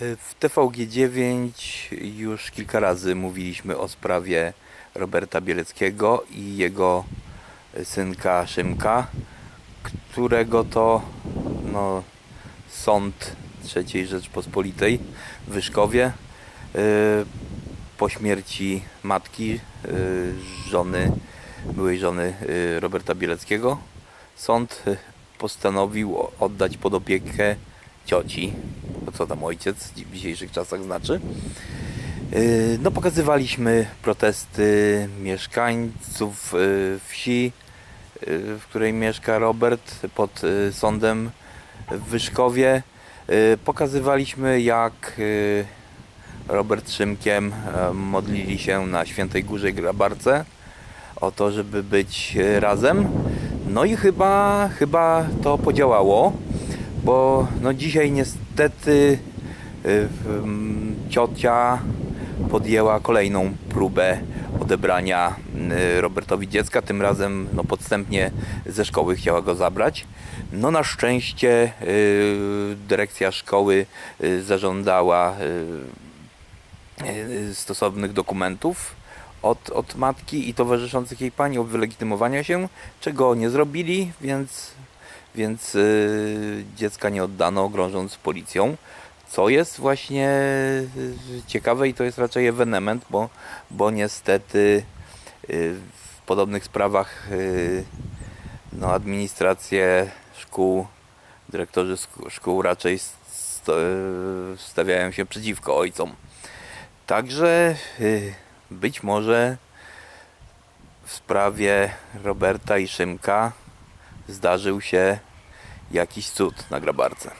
W TVG9 już kilka razy mówiliśmy o sprawie Roberta Bieleckiego i jego synka Szymka, którego to no, sąd III Rzeczpospolitej w Wyszkowie y, po śmierci matki, y, żony, byłej żony y, Roberta Bieleckiego, sąd y, postanowił oddać pod opiekę cioci, co tam ojciec w dzisiejszych czasach znaczy. Yy, No, pokazywaliśmy protesty mieszkańców yy, wsi, yy, w której mieszka Robert, pod sądem w Wyszkowie. Pokazywaliśmy, jak Robert Szymkiem modlili się na Świętej Górze Grabarce o to, żeby być razem. No i chyba, chyba to podziałało, bo no dzisiaj niestety y, mm, ciocia podjęła kolejną próbę odebrania y, Robertowi dziecka, tym razem no, podstępnie ze szkoły chciała go zabrać. No na szczęście y, dyrekcja szkoły zażądała stosownych dokumentów od, od matki i towarzyszących jej pani o wylegitymowania się, czego nie zrobili, więc, więc y, dziecka nie oddano, grążąc policją. Co jest właśnie y, ciekawe i to jest raczej ewenement, bo, bo niestety y, w podobnych sprawach no, administracje szkół, dyrektorzy szkół, raczej stawiają się przeciwko ojcom. Także być może w sprawie Roberta i Szymka zdarzył się jakiś cud na grabarce.